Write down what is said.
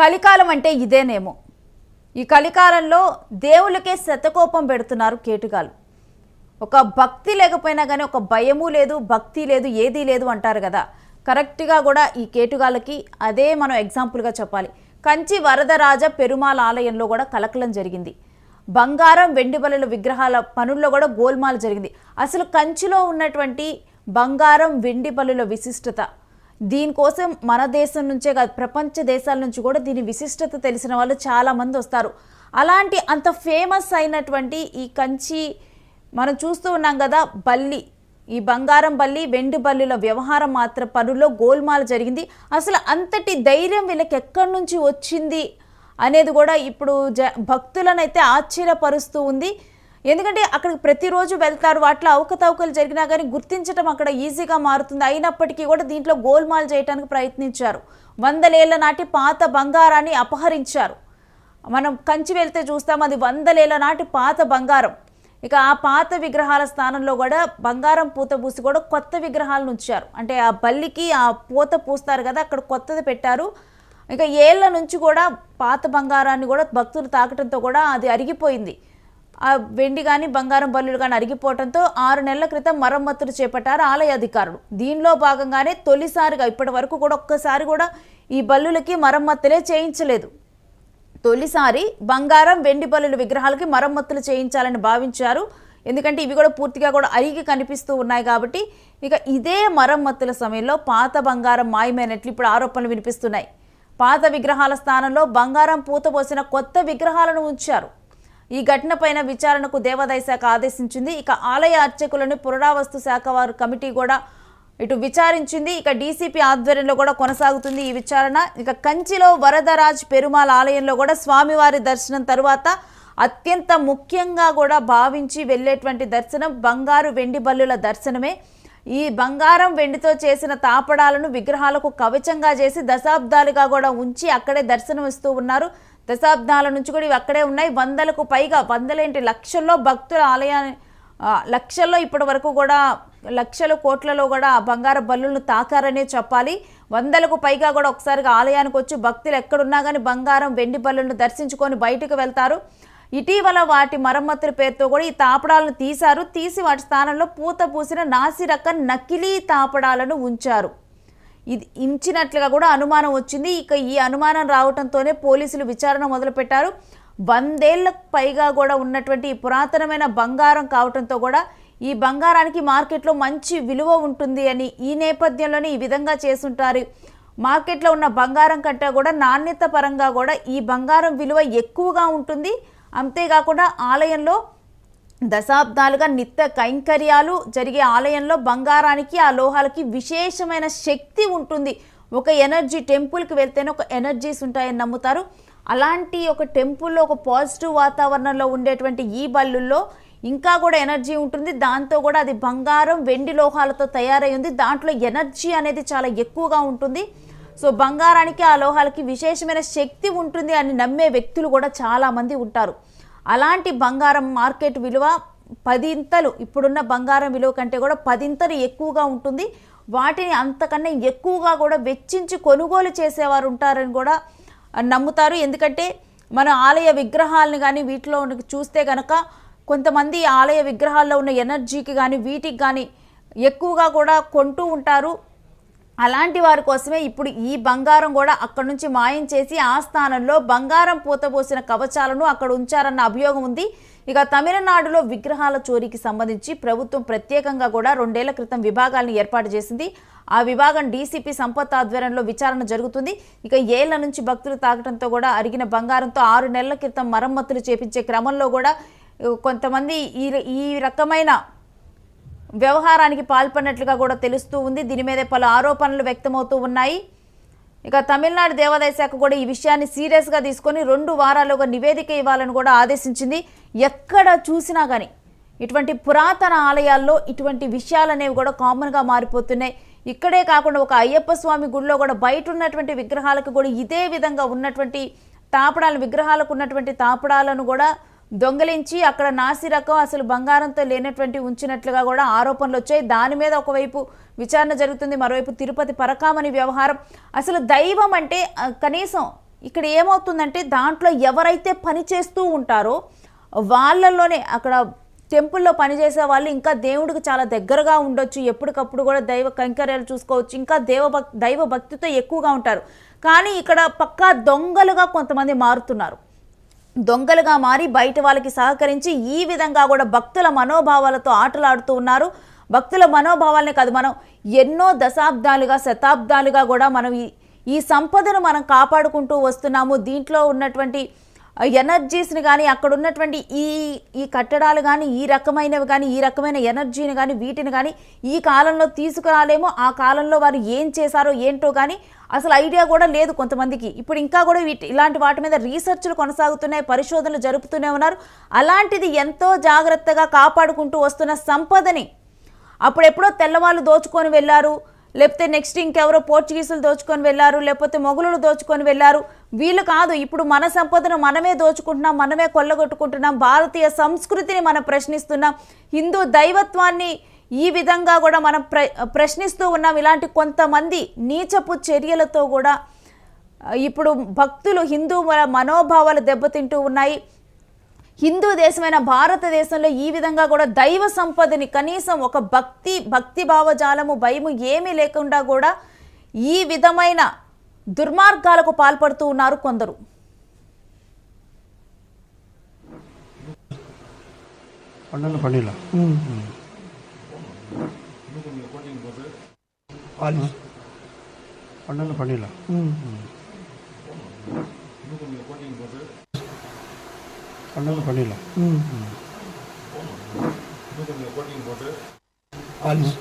కలికాలం అంటే ఇదేనేమో. ఈ కలికాలంలో దేవుళ్ళకే శతకోపం పెడుతున్నారు కేటుగాలు ఒక భక్తి లేకపోయినా కానీ ఒక భయము లేదు భక్తి లేదు ఏదీ లేదు అంటారు కదా. కరెక్ట్గా కూడా ఈ కేటుగాలకి అదే మనం ఎగ్జాంపుల్గా చెప్పాలి. కంచి వరదరాజ పెరుమాల ఆలయంలో కూడా కలకలం జరిగింది. బంగారం వెండి బలుల విగ్రహాల పనుల్లో కూడా గోల్మాల జరిగింది. అసలు కంచిలో ఉన్నటువంటి బంగారం వెండి బలుల విశిష్టత దీనికోసం మన దేశం నుంచే కాదు ప్రపంచ దేశాల నుంచి కూడా దీని విశిష్టత తెలిసిన వాళ్ళు చాలామంది వస్తారు. అలాంటి అంత ఫేమస్ అయినటువంటి ఈ కంచి మనం చూస్తూ ఉన్నాం కదా బల్లి. ఈ బంగారం బల్లి వెండి బల్లిల వ్యవహారం మాత్రం పనుల్లో గోల్మాల జరిగింది. అసలు అంతటి ధైర్యం వీళ్ళకి ఎక్కడి నుంచి వచ్చింది అనేది కూడా ఇప్పుడు జ భక్తులనైతే ఆశ్చర్యపరుస్తూ ఉంది. ఎందుకంటే అక్కడికి ప్రతిరోజు వెళ్తారు వాటిలో అవకతవకలు జరిగినా కానీ గుర్తించడం అక్కడ ఈజీగా మారుతుంది. అయినప్పటికీ కూడా దీంట్లో గోల్మాల్ చేయడానికి ప్రయత్నించారు. వందలేళ్ళ నాటి పాత బంగారాన్ని అపహరించారు. మనం కంచి వెళ్తే చూస్తాం అది వందలేళ్ళ నాటి పాత బంగారం. ఇక ఆ పాత విగ్రహాల స్థానంలో కూడా బంగారం పూత పూసి కూడా కొత్త విగ్రహాలను ఉంచారు. అంటే ఆ బల్లికి ఆ పూత పూస్తారు కదా అక్కడ కొత్తది పెట్టారు. ఇక ఏళ్ళ నుంచి కూడా పాత బంగారాన్ని కూడా భక్తులు తాకటంతో కూడా అది అరిగిపోయింది. వెండి కానీ బంగారం బల్లులు కానీ అరిగిపోవడంతో ఆరు నెలల క్రితం మరమ్మతులు చేపట్టారు ఆలయ అధికారులు. దీనిలో భాగంగానే తొలిసారిగా ఇప్పటి వరకు కూడా ఒక్కసారి కూడా ఈ బల్లులకి మరమ్మతులే చేయించలేదు. తొలిసారి బంగారం వెండి బల్లుల విగ్రహాలకి మరమ్మతులు చేయించాలని భావించారు. ఎందుకంటే ఇవి కూడా పూర్తిగా కూడా అరిగి కనిపిస్తూ ఉన్నాయి కాబట్టి ఇక ఇదే మరమ్మతుల సమయంలో పాత బంగారం మాయమైనట్లు ఇప్పుడు ఆరోపణలు వినిపిస్తున్నాయి. పాత విగ్రహాల స్థానంలో బంగారం పూత పోసిన కొత్త విగ్రహాలను ఉంచారు. ఈ ఘటనపైన విచారణకు దేవాదాయ శాఖ ఆదేశించింది. ఇక ఆలయ అర్చకులను పురావస్తు శాఖ వారు కమిటీ కూడా ఇటు విచారించింది. ఇక డీసీపీ ఆధ్వర్యంలో కూడా కొనసాగుతుంది ఈ విచారణ. ఇక కంచిలో వరదరాజ్ పెరుమాల్ ఆలయంలో కూడా స్వామివారి దర్శనం తరువాత అత్యంత ముఖ్యంగా కూడా భావించి వెళ్ళేటువంటి దర్శనం బంగారు వెండి బల్లుల దర్శనమే. ఈ బంగారం వెండితో చేసిన తాపడాలను విగ్రహాలకు కవచంగా చేసి దశాబ్దాలుగా కూడా ఉంచి అక్కడే దర్శనం ఇస్తూ ఉన్నారు. దశాబ్దాల నుంచి కూడా ఇవి అక్కడే ఉన్నాయి. వందలకు పైగా వందలేంటి లక్షల్లో భక్తుల ఆలయాన్ని లక్షల్లో ఇప్పటి వరకు కూడా లక్షల కోట్లలో కూడా బంగారు బల్లులను తాకారనే చెప్పాలి. వందలకు పైగా కూడా ఒకసారిగా ఆలయానికి వచ్చి భక్తులు ఎక్కడున్నా కానీ బంగారం వెండి బల్లులను దర్శించుకొని బయటకు వెళ్తారు. ఇటీవల వాటి మరమ్మతుల పేరుతో కూడా ఈ తాపడాలను తీశారు. తీసి వాటి స్థానంలో పూత పూసిన నాసిరకం నకిలీ తాపడాలను ఉంచారు. ఇది ఇంచినట్లుగా కూడా అనుమానం వచ్చింది. ఇక ఈ అనుమానం రావడంతోనే పోలీసులు విచారణ మొదలుపెట్టారు. వందేళ్ళకు పైగా కూడా ఉన్నటువంటి ఈ పురాతనమైన బంగారం కావటంతో కూడా ఈ బంగారానికి మార్కెట్లో మంచి విలువ ఉంటుంది అని ఈ నేపథ్యంలోనే ఈ విధంగా చేసుంటారు. మార్కెట్లో ఉన్న బంగారం కంటే కూడా నాణ్యత పరంగా కూడా ఈ బంగారం విలువ ఎక్కువగా ఉంటుంది. అంతేకాకుండా ఆలయంలో దశాబ్దాలుగా నిత్య కైంకర్యాలు జరిగే ఆలయంలో బంగారానికి ఆ లోహాలకి విశేషమైన శక్తి ఉంటుంది. ఒక ఎనర్జీ టెంపుల్కి వెళ్తేనే ఒక ఎనర్జీస్ ఉంటాయని నమ్ముతారు. అలాంటి ఒక టెంపుల్లో ఒక పాజిటివ్ వాతావరణంలో ఉండేటువంటి ఈ బల్లుల్లో ఇంకా కూడా ఎనర్జీ ఉంటుంది. దాంతో కూడా అది బంగారం వెండి లోహాలతో తయారై ఉంది. దాంట్లో ఎనర్జీ అనేది చాలా ఎక్కువగా ఉంటుంది. సో బంగారానికి ఆ లోహాలకి విశేషమైన శక్తి ఉంటుంది అని నమ్మే వ్యక్తులు కూడా చాలామంది ఉంటారు. అలాంటి బంగారం మార్కెట్ విలువ పదింతలు ఇప్పుడున్న బంగారం విలువ కంటే కూడా పదింతలు ఎక్కువగా ఉంటుంది. వాటిని అంతకన్నా ఎక్కువగా కూడా వెచ్చించి కొనుగోలు చేసేవారు ఉంటారని కూడా నమ్ముతారు. ఎందుకంటే మన ఆలయ విగ్రహాలను కానీ వీటిలో చూస్తే కనుక కొంతమంది ఆలయ విగ్రహాల్లో ఉన్న ఎనర్జీకి కానీ వీటికి కానీ ఎక్కువగా కూడా కొంటూ ఉంటారు. అలాంటి వారి కోసమే ఇప్పుడు ఈ బంగారం కూడా అక్కడి నుంచి మాయం చేసి ఆ స్థానంలో బంగారం పూతపోసిన కవచాలను అక్కడ ఉంచారన్న అభియోగం ఉంది. ఇక తమిళనాడులో విగ్రహాల చోరీకి సంబంధించి ప్రభుత్వం ప్రత్యేకంగా కూడా రెండేళ్ళ క్రితం విభాగాలను ఏర్పాటు చేసింది. ఆ విభాగం డీసీపీ సంపత్ ఆధ్వర్యంలో విచారణ జరుగుతుంది. ఇక ఏళ్ళ నుంచి భక్తులు తాకడంతో కూడా అరిగిన బంగారంతో ఆరు నెలల క్రితం మరమ్మతులు చేపించే క్రమంలో కూడా కొంతమంది ఈ ఈ రకమైన వ్యవహారానికి పాల్పడినట్లుగా కూడా తెలుస్తూ ఉంది. దీని మీద పలు ఆరోపణలు వ్యక్తమవుతూ ఉన్నాయి. ఇక తమిళనాడు దేవాదాయ శాఖ కూడా ఈ విషయాన్ని సీరియస్గా తీసుకొని రెండు వారాలుగా నివేదిక ఇవ్వాలని కూడా ఆదేశించింది. ఎక్కడ చూసినా కానీ ఇటువంటి పురాతన ఆలయాల్లో ఇటువంటి విషయాలు అనేవి కూడా కామన్గా మారిపోతున్నాయి. ఇక్కడే కాకుండా ఒక అయ్యప్ప స్వామి గుడిలో కూడా బయట ఉన్నటువంటి విగ్రహాలకు కూడా ఇదే విధంగా ఉన్నటువంటి తాపడాలు విగ్రహాలకు ఉన్నటువంటి తాపడాలను కూడా దొంగలించి అక్కడ నాసి రకం అసలు బంగారంతో లేనటువంటి ఉంచినట్లుగా కూడా ఆరోపణలు వచ్చాయి. దాని మీద ఒకవైపు విచారణ జరుగుతుంది మరోవైపు తిరుపతి పరకామణి వ్యవహారం. అసలు దైవం అంటే కనీసం ఇక్కడ ఏమవుతుందంటే దాంట్లో ఎవరైతే పని చేస్తూ ఉంటారో వాళ్ళల్లోనే అక్కడ టెంపుల్లో పనిచేసే వాళ్ళు ఇంకా దేవుడికి చాలా దగ్గరగా ఉండొచ్చు. ఎప్పటికప్పుడు కూడా దైవ కైంకర్యాలు చూసుకోవచ్చు. ఇంకా దేవ భక్ దైవ భక్తితో ఎక్కువగా ఉంటారు. కానీ ఇక్కడ పక్కా దొంగలుగా కొంతమంది మారుతున్నారు. దొంగలుగా మారి బయట వాళ్ళకి సహకరించి ఈ విధంగా కూడా భక్తుల మనోభావాలతో ఆటలాడుతూ ఉన్నారు. భక్తుల మనోభావాలనే కాదు మనం ఎన్నో దశాబ్దాలుగా శతాబ్దాలుగా కూడా మనం ఈ సంపదను మనం కాపాడుకుంటూ వస్తున్నాము. దీంట్లో ఉన్నటువంటి ఎనర్జీస్ని కానీ అక్కడ ఉన్నటువంటి ఈ ఈ కట్టడాలు కానీ ఈ రకమైనవి కానీ ఈ రకమైన ఎనర్జీని కానీ వీటిని కానీ ఈ కాలంలో తీసుకురాలేమో ఆ కాలంలో వారు ఏం చేశారో ఏంటో కానీ అసలు ఐడియా కూడా లేదు కొంతమందికి. ఇప్పుడు ఇంకా కూడా వీటి ఇలాంటి వాటి మీద రీసెర్చ్లు కొనసాగుతున్నాయి పరిశోధనలు జరుపుతూనే ఉన్నారు. అలాంటిది ఎంతో జాగ్రత్తగా కాపాడుకుంటూ వస్తున్న సంపదని అప్పుడెప్పుడో తెల్లవాళ్ళు దోచుకొని వెళ్ళారు. లేకపోతే నెక్స్ట్ ఇంకెవరో పోర్చుగీసులు దోచుకొని వెళ్ళారు లేకపోతే మొగులు దోచుకొని వెళ్ళారు. వీళ్ళు కాదు ఇప్పుడు మన సంపదను మనమే దోచుకుంటున్నాం మనమే కొల్లగొట్టుకుంటున్నాం భారతీయ సంస్కృతిని మనం ప్రశ్నిస్తున్నాం. హిందూ దైవత్వాన్ని ఈ విధంగా కూడా మనం ప్ర ప్రశ్నిస్తూ ఉన్నాం. ఇలాంటి కొంతమంది నీచపు చర్యలతో కూడా ఇప్పుడు భక్తులు హిందూ మనోభావాలు దెబ్బతింటూ ఉన్నాయి. హిందూ దేశమైన భారతదేశంలో ఈ విధంగా కూడా దైవ సంపదని కనీసం ఒక భక్తి భక్తి భావజాలము భయము ఏమీ లేకుండా కూడా ఈ విధమైన దుర్మార్గాలకు పాల్పడుతూ ఉన్నారు కొందరు. పండుగ పండుగ பண்ணது பண்ணிடலாம். ம். ம். அஞ்சு